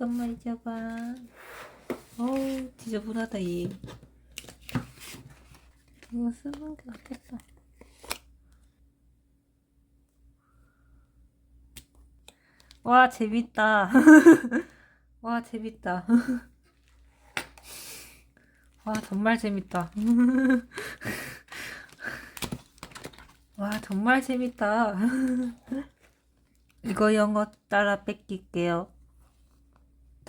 잠깐만 있어봐. 어우, 지저분하다, 얘. 이거 쓰는 게 낫겠다. 와, 재밌다. 와, 재밌다. 와, 정말 재밌다. 와, 정말 재밌다. 이거 영어 따라 뺏길게요.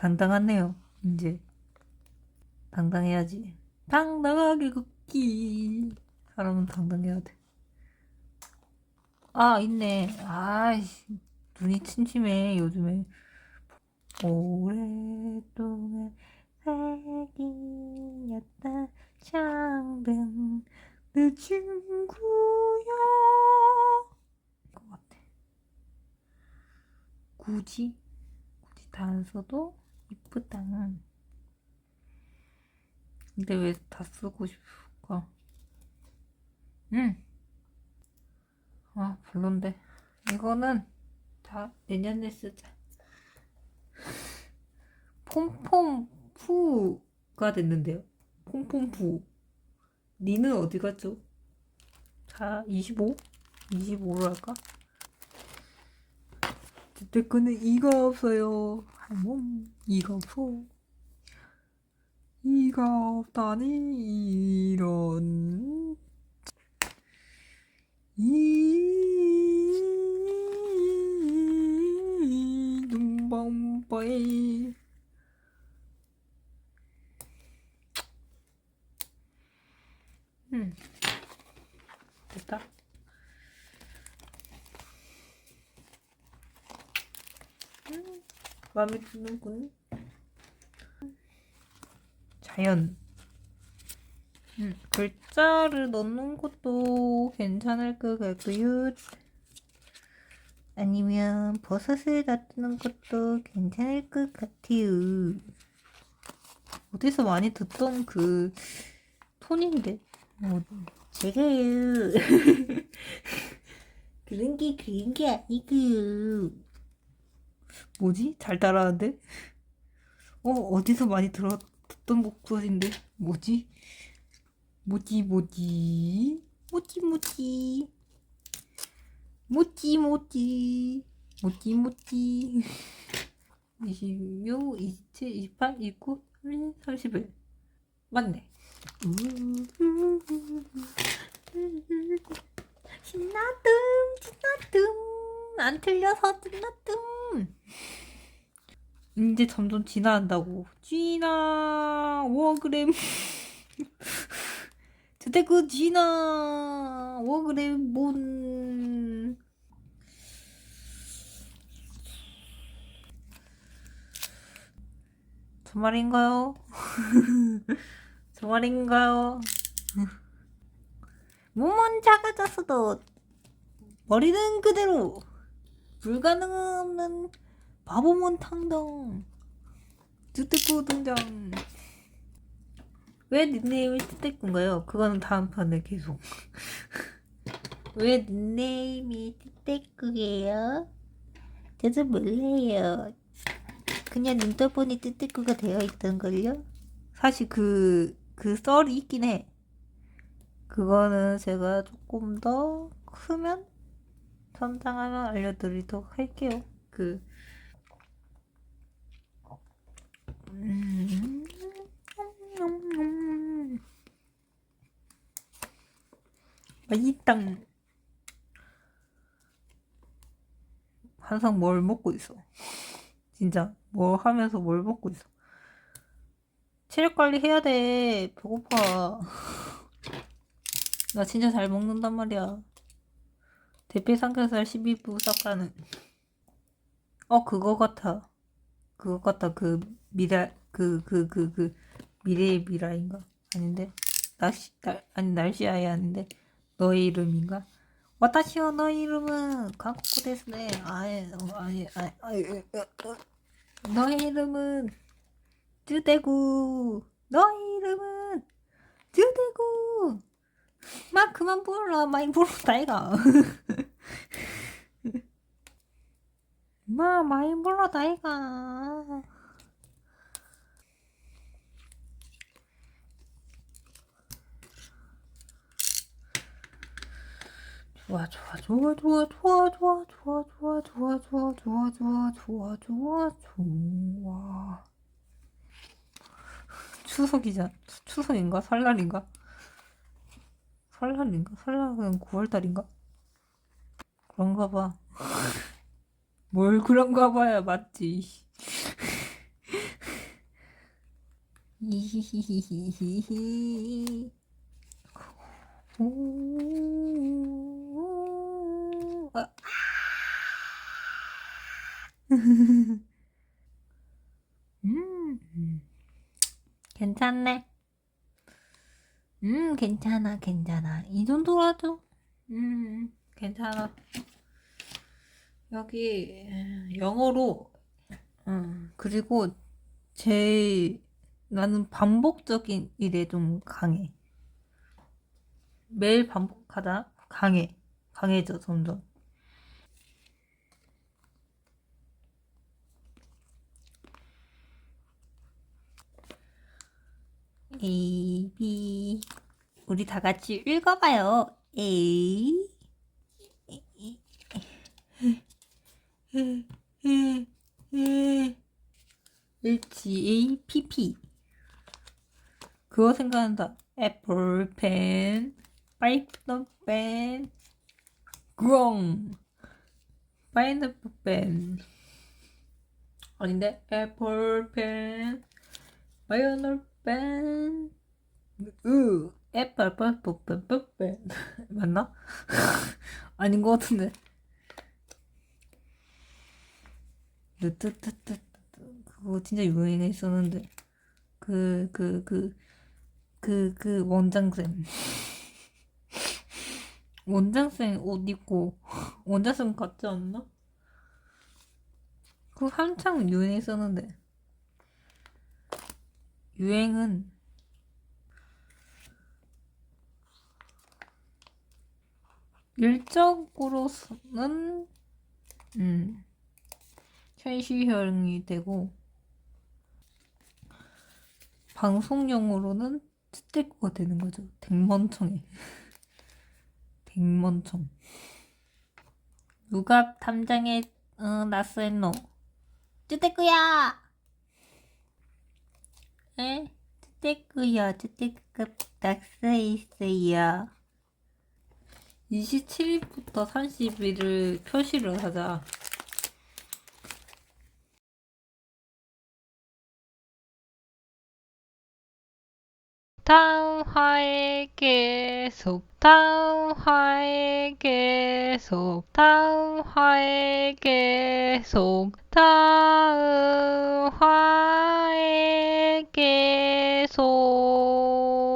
당당하네요, 이제. 당당해야지. 당당하게 걷기. 사람은 당당해야 돼. 아, 있네. 아이씨, 눈이 침침해, 요즘에. 오랫동안 사귀었다, 창든 내 친구야. 것 같아. 굳이, 굳이 다 안 써도 이쁘다. 근데 왜 다 쓰고 싶을까? 응. 아, 별론데. 이거는 다 내년에 쓰자. 폼폼푸가 됐는데요. 폼폼푸. 니는 어디 갔죠? 자, 25? 25로 할까? 거는 이가 없어요. 할멈, 이가 없어. 이가 없다니, 이런. 이, 눈방바이. 음. 됐다. 음, 마음에 드는군. 자연. 음, 글자를 넣는 것도 괜찮을 것 같고요. 아니면 버섯을 놔두는 것도 괜찮을 것 같아요. 어디서 많이 듣던 그 톤인데. 뭐, 제가요. 그런 게 그런 게 아니고요. 뭐지? 잘 따라하는데? 어, 어디서 많이 들어, 듣던 목소리인데? 뭐지? 뭐지, 뭐지? 뭐지, 뭐지? 뭐지, 뭐지? 뭐지, 뭐지? 26, 27, 28, 29, 30, 31. 맞네. 신나뜸, 신나뜸. 안 틀려서 신나뜸. 이제 점점 진화한다고. 진화, 워그램. 드대그 진화, 워그램, 몬. 저 말인가요? 저 말인가요? 몸은 작아졌어도 머리는 그대로 불가능 없는 바보몬 탕덩 뚜뚜꾸 등장 왜 닉네임이 뚜떼꾸인가요? 그거는 다음 판에 계속 왜 닉네임이 뚜떼꾸예요? 저도 몰라요 그냥 눈 떠보니 뚜떼꾸가 되어 있던걸요? 사실 그, 그 썰이 있긴 해 그거는 제가 조금 더 크면 성장하면 알려드리도록 할게요. 그 음. 맛있다. 항상 뭘 먹고 있어. 진짜 뭐 하면서 뭘 먹고 있어. 체력 관리 해야 돼. 배고파. 나 진짜 잘 먹는단 말이야. 대패 삼겹살 12부 쌉가는. 어, 그거 같아. 그거 같다. 그, 미라, 그, 그, 그, 그, 미래의 미라인가? 아닌데? 날씨, 날, 아니, 날씨아이 아닌데? 너의 이름인가? 와타시오 너의 이름은 한국어 데스네. 아예, 어, 아예, 아예, 아예, 너의 이름은 쯔대구. 너의 이름은 쯔대구. 막 그만 불러 많이 불렀다 이가 엄마 많이 불러다 이가 좋아 좋아 좋아 좋아 좋아 좋아 좋아 좋아 좋아 좋아 좋아 좋아 좋아 좋아 좋아 추석이자 추석인가 설날인가 설날인가 설날은 9월달인가 그런가 봐 뭘 그런가 봐야 맞지. 괜찮네. 음, 괜찮아, 괜찮아. 이 정도라도, 음, 괜찮아. 여기 영어로, 음, 그리고 제일 나는 반복적인 일에 좀 강해. 매일 반복하다 강해. 강해져, 점점. A, B. 우리 다 같이 읽어봐요. A. H A P P. 그거 생각난다. 애플 펜, 파이프 펜, 그렁, 파인애플 펜. 아닌데? 애플 펜, 파인애플 펜, 으, 애플 펜, 펜, 펜, 펜. 맞나? 아닌 것 같은데. 뜨뜨뜨뜨 그거 진짜 유행했었는데 그 그 그 그 그 원장쌤 원장쌤 옷 입고 원장쌤 같지 않나? 그거 한창 유행했었는데 유행은 일적으로서는 음 현실형이 되고 방송용으로는 스테이크가 되는 거죠. 댕먼청에. 댕먼청. 누가 탐정에 어, 나서했노? 쯔테크야! 에? 쯔테크야, 쯔테크가 낙서했어요. 27일부터 30일을 표시를 하자. 탕화에게 속탕화에게 속탕화에게 속탕화에게 속